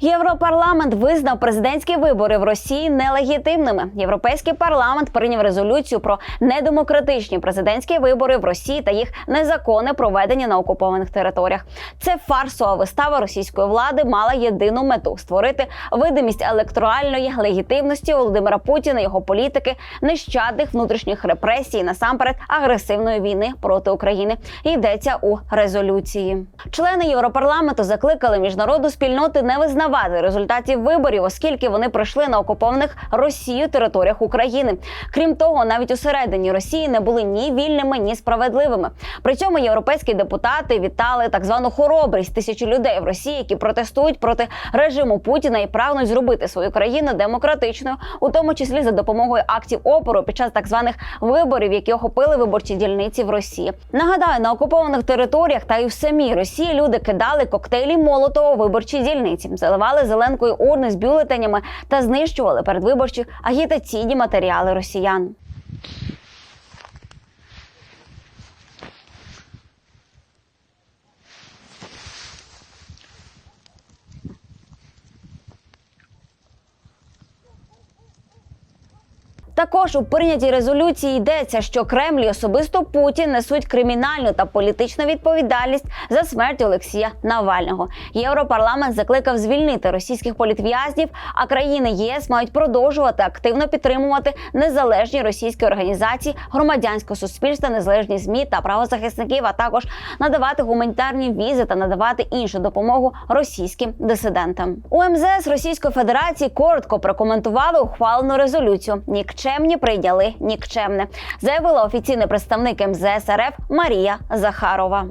Європарламент визнав президентські вибори в Росії нелегітимними. Європейський парламент прийняв резолюцію про недемократичні президентські вибори в Росії та їх незаконне проведення на окупованих територіях. Це фарсова вистава російської влади мала єдину мету створити видимість електоральної легітимності Володимира Путіна, його політики, нещадних внутрішніх репресій, насамперед агресивної війни проти України. Йдеться у резолюції. Члени Європарламенту закликали міжнародну спільноти не визнавати результатів виборів, оскільки вони пройшли на окупованих Росією територіях України. Крім того, навіть усередині Росії не були ні вільними, ні справедливими. При цьому європейські депутати вітали так звану хоробрість тисячі людей в Росії, які протестують проти режиму Путіна і прагнуть зробити свою країну демократичною, у тому числі за допомогою актів опору під час так званих виборів, які охопили виборчі дільниці в Росії. Нагадаю, на окупованих територіях та й в самій Росії люди кидали коктейлі Молотова у виборчі дільниці, заливали зеленкою урни з бюлетенями та знищували передвиборчі агітаційні матеріали росіян. Також у прийнятій резолюції йдеться, що Кремль і особисто Путін несуть кримінальну та політичну відповідальність за смерть Олексія Навального. Європарламент закликав звільнити російських політв'язнів, а країни ЄС мають продовжувати активно підтримувати незалежні російські організації, громадянського суспільства, незалежні змі та правозахисників, а також надавати гуманітарні візи та надавати іншу допомогу російським дисидентам. У МЗС Російської Федерації коротко прокоментували ухвалену резолюцію. Нікчемні прийняли нікчемне, заявила офіційний представник МЗС РФ Марія Захарова.